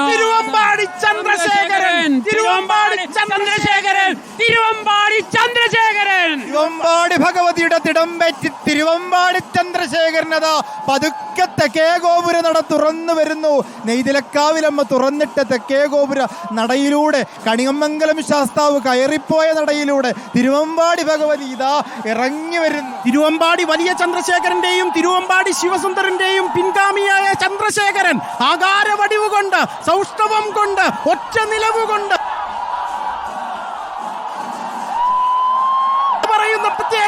തിരുവമ്പാടി ചന്ദ്രശേഖരൻ തിരുവമ്പാടി ചന്ദ്രശേഖരൻ തിരുവമ്പാടി ചന്ദ്രശേഖരൻ തിരുവമ്പാടി ഭഗവതിയുടെ വെറ്റി തിരുവമ്പാടി ചന്ദ്രശേഖരനത പതുക്കെ തെക്കേ ഗോപുര നട തുറന്നു വരുന്നു. നെയ്തിലക്കാവിലമ്മ തുറന്നിട്ട് തെക്കേ ഗോപുര നടയിലൂടെ കണിയമംഗലം ശാസ്താവ് കയറിപ്പോയ നടയിലൂടെ തിരുവമ്പാടി ഭഗവതി ഇതാ ഇറങ്ങി വരുന്നു. തിരുവമ്പാടി വലിയ ചന്ദ്രശേഖരന്റെയും തിരുവമ്പാടി ശിവസുന്ദരന്റെയും പിൻഗാമിയായ ചന്ദ്രശേഖരൻ ആകാരവടിവ് കൊണ്ട് സൗഷ്ഠവം കൊണ്ട് ഒറ്റ നിലവ് കൊണ്ട്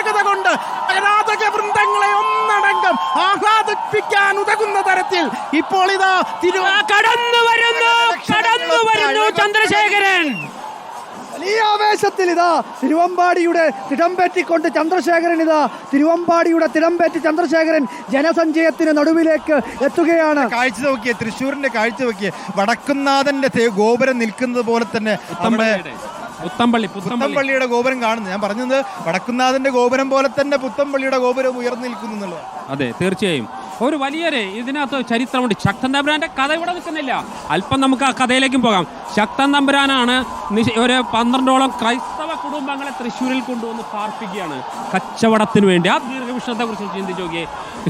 പ്രത്യേകത കൊണ്ട് ആരാധക വൃന്ദങ്ങളെ ഒന്നടങ്കം ആഹ്ലാദിപ്പിക്കാൻ ഉതകുന്ന തരത്തിൽ ഇപ്പോൾ ഇതാ തിരു ആ, കടന്നു വരുന്നു കടന്നു വരുന്നു ചന്ദ്രശേഖരൻ. വലിയ ആവേശത്തിൽ ഇതാ തിരുവമ്പാടിയുടെ തിടമ്പേറ്റിക്കൊണ്ട് ചന്ദ്രശേഖരൻ ഇതാ തിരുവമ്പാടിയുടെ തിടമ്പേറ്റി ചന്ദ്രശേഖരൻ ജനസഞ്ചയത്തിന് നടുവിലേക്ക് എത്തുകയാണ്. കാഴ്ച നോക്കിയ തൃശ്ശൂരിന്റെ കാഴ്ച നോക്കിയ വടക്കുന്നാഥന്റെ ഗോപുരം നിൽക്കുന്നത് പോലെ തന്നെ നമ്മുടെ പുത്തമ്പള്ളി പുത്തമ്പള്ളി. പുത്തമ്പള്ളിയുടെ ഗോപുരം കാണുന്നു. ഞാൻ പറഞ്ഞത് വടക്കുന്നാഥന്റെ ഗോപുരം പോലെ തന്നെ പുത്തമ്പള്ളിയുടെ ഗോപുരം ഉയർന്നു നിൽക്കുന്നു അതെ തീർച്ചയായും. ഒരു വലിയൊരു ഇതിനകത്ത് ചരിത്രമുണ്ട്. ശക്തൻ തമ്പുരാന്റെ കഥ ഇവിടെ നിൽക്കുന്നില്ല. അല്പം നമുക്ക് ആ കഥയിലേക്കും പോകാം. ശക്തൻ തമ്പുരാനാണ് ഒരു പന്ത്രണ്ടോളം ക്രൈസ്തവ കുടുംബങ്ങളെ തൃശ്ശൂരിൽ കൊണ്ടുവന്ന് പാർപ്പിക്കുകയാണ്. കച്ചവടത്തിന് വേണ്ടി. ആ ദീർഘവീക്ഷണത്തെ കുറിച്ച് ചിന്തിച്ചു നോക്കിയേ.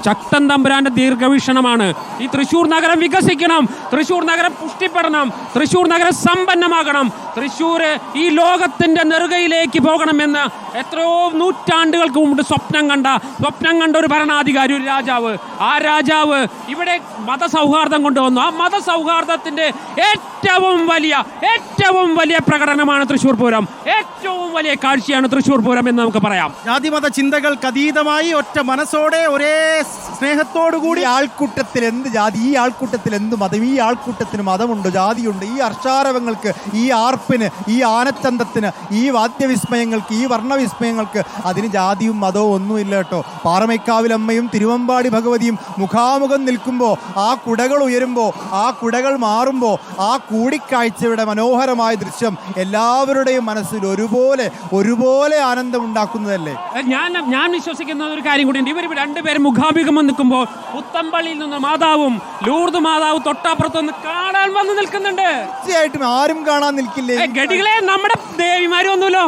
ശക്തൻ തമ്പുരാന്റെ ദീർഘവീക്ഷണമാണ്. ഈ തൃശ്ശൂർ നഗരം വികസിക്കണം. തൃശ്ശൂർ നഗരം പുഷ്ടിപ്പെടണം. തൃശ്ശൂർ നഗരം സമ്പന്നമാകണം. തൃശ്ശൂർ ഈ ലോകത്തിന്റെ നെറുകയിലേക്ക് പോകണമെന്ന് എത്രയോ നൂറ്റാണ്ടുകൾക്ക് മുമ്പ് സ്വപ്നം കണ്ട സ്വപ്നം കണ്ട ഒരു ഭരണാധികാരി ഒരു രാജാവ്. ആ രാജാവ് ഇവിടെ മതസൗഹാർദ്ദം കൊണ്ടുവന്നു. ആ മതസൗഹാർദ്ദത്തിന്റെ ഏറ്റവും വലിയ ഏറ്റവും വലിയ പ്രകടനമാണ് തൃശ്ശൂർ പൂരം. ഏറ്റവും വലിയ കാഴ്ചയാണ് തൃശ്ശൂർ പൂരം എന്ന് നമുക്ക് പറയാം. ജാതിമത ചിന്തകൾക്ക് അതീതമായി ഒറ്റ മനസ്സോടെ ഒരേ സ്നേഹത്തോടുകൂടി കൂടി ആൾക്കൂട്ടത്തിൽ എന്ത് ജാതി ഈ ആൾക്കൂട്ടത്തിൽ എന്ത് മതം ഈ ആൾക്കൂട്ടത്തിന് മതമുണ്ട് ജാതിയുണ്ട് ഈ അർഷാരവങ്ങൾക്ക് ഈ ആർപ്പിന് ഈ ആനച്ചന്തത്തിന് ഈ വാദ്യവിസ്മയങ്ങൾക്ക് ഈ വർണവിസ്മയങ്ങൾക്ക് അതിന് ജാതിയും മതവും ഒന്നുമില്ല കേട്ടോ. പാറമേക്കാവിലമ്മയും തിരുവമ്പാടി ഭഗവതിയും മുഖാമുഖം നിൽക്കുമ്പോൾ ആ കുടകൾ ഉയരുമ്പോൾ ആ കുടകൾ മാറുമ്പോൾ ആ കൂടിക്കാഴ്ചയുടെ മനോഹരമായ ദൃശ്യം എല്ലാവരുടെയും മനസ്സിൽ ഒരുപോലെ ഒരുപോലെ ആനന്ദം ഉണ്ടാക്കുന്നതല്ലേ ഞാൻ ഞാൻ വിശ്വസിക്കുന്ന ഒരു കാര്യം കൂടിയുണ്ട്. ഇവർ രണ്ടുപേരും മുഖാമുഖം നിൽക്കുമ്പോൾ പുത്തമ്പള്ളിയിൽ നിന്ന് മാതാവും ലൂർദ് മാതാവും തൊട്ടപ്പുറത്ത് നിന്ന് കാണാൻ വന്ന് നിൽക്കുന്നുണ്ട്. തീർച്ചയായിട്ടും ആരും കാണാൻ നിൽക്കില്ലേ? ഗഡികളെ നമ്മുടെ ദേവിമാരും ഒന്നുമല്ലോ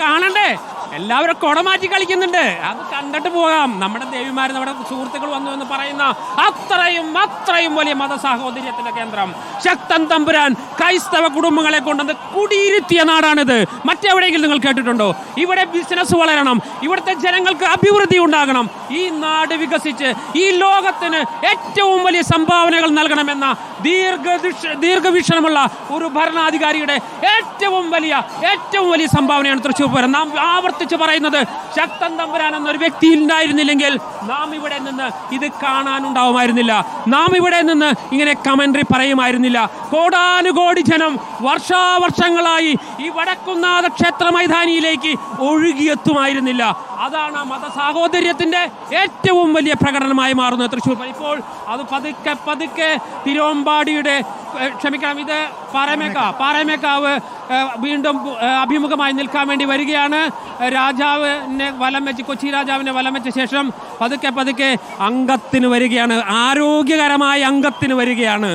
കാണണ്ടേ? എല്ലാവരും കൊടമാറ്റി കളിക്കുന്നുണ്ട്. അത് കണ്ടിട്ട് പോകാം. നമ്മുടെ ദേവിമാർ നമ്മുടെ സുഹൃത്തുക്കൾ വന്നു എന്ന് പറയുന്ന അത്രയും അത്രയും വലിയ മതസാഹോദര്യത്തിന്റെ കേന്ദ്രം. ശക്തൻ തമ്പുരാൻ ക്രൈസ്തവ കുടുംബങ്ങളെ കൊണ്ടുവന്ന് കുടിയിരുത്തിയ നാടാണിത്. മറ്റെവിടെയെങ്കിലും നിങ്ങൾ കേട്ടിട്ടുണ്ടോ? ഇവിടെ ബിസിനസ് വളരണം. ഇവിടുത്തെ ജനങ്ങൾക്ക് അഭിവൃദ്ധി ഉണ്ടാകണം. ഈ നാട് വികസിച്ച് ഈ ലോകത്തിന് ഏറ്റവും വലിയ സംഭാവനകൾ നൽകണമെന്ന ദീർഘ ദീർഘവീക്ഷണമുള്ള ഒരു ഭരണാധികാരിയുടെ ഏറ്റവും വലിയ ഏറ്റവും വലിയ സംഭാവനയാണ് തൃശ്ശൂർ പൂരം. നാം ആവർത്തിച്ച് പറയുന്നത് ശക്തൻ തമ്പുരാൻ എന്നൊരു വ്യക്തി ഉണ്ടായിരുന്നില്ലെങ്കിൽ നാം ഇവിടെ നിന്ന് ഇത് കാണാനുണ്ടാവുമായിരുന്നില്ല. നാം ഇവിടെ നിന്ന് ഇങ്ങനെ കമന്ററി പറയുമായിരുന്നില്ല. കോടാനുകോടി ജനം വർഷാവർഷങ്ങളായി ഈ വടക്കുന്നാഥ ക്ഷേത്ര മൈതാനിയിലേക്ക് ഒഴുകിയെത്തുമായിരുന്നില്ല. അതാണ് ആ മതസാഹോദര്യത്തിന്റെ ഏറ്റവും വലിയ പ്രകടനമായി മാറുന്നത് തൃശ്ശൂർ. ഇപ്പോൾ അത് പതുക്കെ പതുക്കെ തിരുവമ്പാടിയുടെ ക്ഷമിക്കാം ഇത് പാറമേക്കാവ് പാറമേക്കാവ് വീണ്ടും അഭിമുഖമായി നിൽക്കാൻ വേണ്ടി വരികയാണ്. രാജാവിനെ വലം വെച്ച് കൊച്ചി രാജാവിനെ വലം വെച്ച ശേഷം പതുക്കെ പതുക്കെ അംഗത്തിന് വരികയാണ്. ആരോഗ്യകരമായ അംഗത്തിന് വരികയാണ്.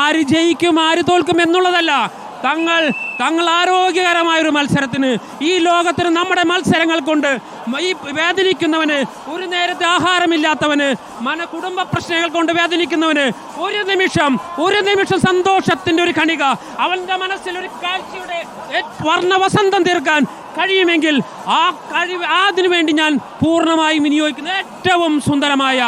ആര് ജയിക്കും ആര് തോൽക്കും എന്നുള്ളതല്ല തങ്ങൾ തങ്ങൾ ആരോഗ്യകരമായ ഒരു മത്സരത്തിന് ഈ ലോകത്തിന് നമ്മുടെ മത്സരങ്ങൾ കൊണ്ട് ഈ വേദനിക്കുന്നവന് ഒരു നേരത്തെ ആഹാരമില്ലാത്തവന് മന കുടുംബ പ്രശ്നങ്ങൾ കൊണ്ട് വേദനിക്കുന്നവന് ഒരു നിമിഷം ഒരു നിമിഷം സന്തോഷത്തിന്റെ ഒരു കണിക. അവന്റെ മനസ്സിൽ ഒരു കാഴ്ചയുടെ വർണവസന്തം തീർക്കാൻ കഴിയുമെങ്കിൽ ആ കഴിവ് അതിനു വേണ്ടി ഞാൻ പൂർണമായും വിനിയോഗിക്കുന്ന ഏറ്റവും സുന്ദരമായ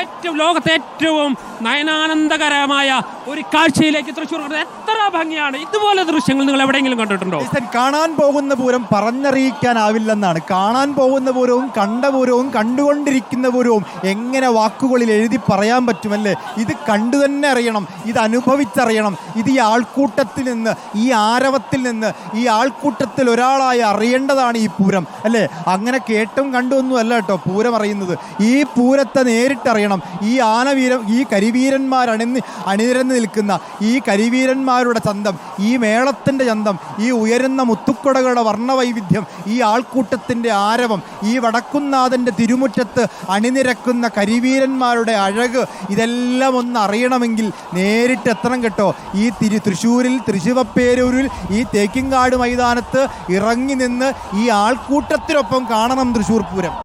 ഏറ്റവും ലോകത്തെ ഏറ്റവും നയനാനന്ദകരമായ ഒരു കാഴ്ചയിലേക്ക് തൃശ്ശൂർ എത്ര ഭംഗിയാണ്. ഇതുപോലെ ദൃശ്യങ്ങൾ നിങ്ങൾ എവിടെയെങ്കിലും കണ്ടിട്ടുണ്ടോ? കാണാൻ പോകുന്ന പൂരം പറഞ്ഞറിയിക്കാനാവില്ലെന്നാണ്. കാണാൻ പോകുന്ന പൂരവും കണ്ട പൂരവും കണ്ടുകൊണ്ടിരിക്കുന്ന പൂരവും എങ്ങനെ വാക്കുകളിൽ എഴുതി പറയാൻ പറ്റുമല്ലേ? ഇത് കണ്ടു തന്നെ അറിയണം. ഇത് അനുഭവിച്ചറിയണം. ഇത് ഈ ആൾക്കൂട്ടത്തിൽ നിന്ന് ഈ ആരവത്തിൽ നിന്ന് ഈ ആൾക്കൂട്ടത്തിൽ ഒരാളായി അറിയേണ്ടതാണ് ഈ പൂരം അല്ലേ? അങ്ങനെ കേട്ടും കണ്ടുമൊന്നും അല്ല കേട്ടോ പൂരം അറിയുന്നത്. ഈ പൂരത്തെ നേരിട്ടറിയണം. ഈ ആനവീരം ഈ കരിവീരന്മാർ അണിന്ന് അണിനിരന്ന് നിൽക്കുന്ന ഈ കരിവീരന്മാരുടെ ചന്തം ഈ മേളത്തിന്റെ ചന്തം ഈ ഉയരുന്ന മുത്തുക്കുടകളുടെ വർണവൈവിധ്യം ഈ ആൾക്കൂട്ടത്തിന്റെ ആരവം ഈ വടക്കുന്നാഥന്റെ തിരുമുറ്റത്ത് അണിനിരക്കുന്ന കരിവീരന്മാരുടെ അഴക് ഇതെല്ലാം ഒന്ന് അറിയണമെങ്കിൽ നേരിട്ട് എത്തണം കേട്ടോ. ഈ തിരു തൃശ്ശൂരിൽ തൃശിവപ്പേരൂരിൽ ഈ തേക്കിങ്കാട് മൈതാനത്ത് ഇറങ്ങി നിന്ന് ഈ ആൾക്കൂട്ടത്തിനൊപ്പം കാണണം തൃശ്ശൂർ പൂരം.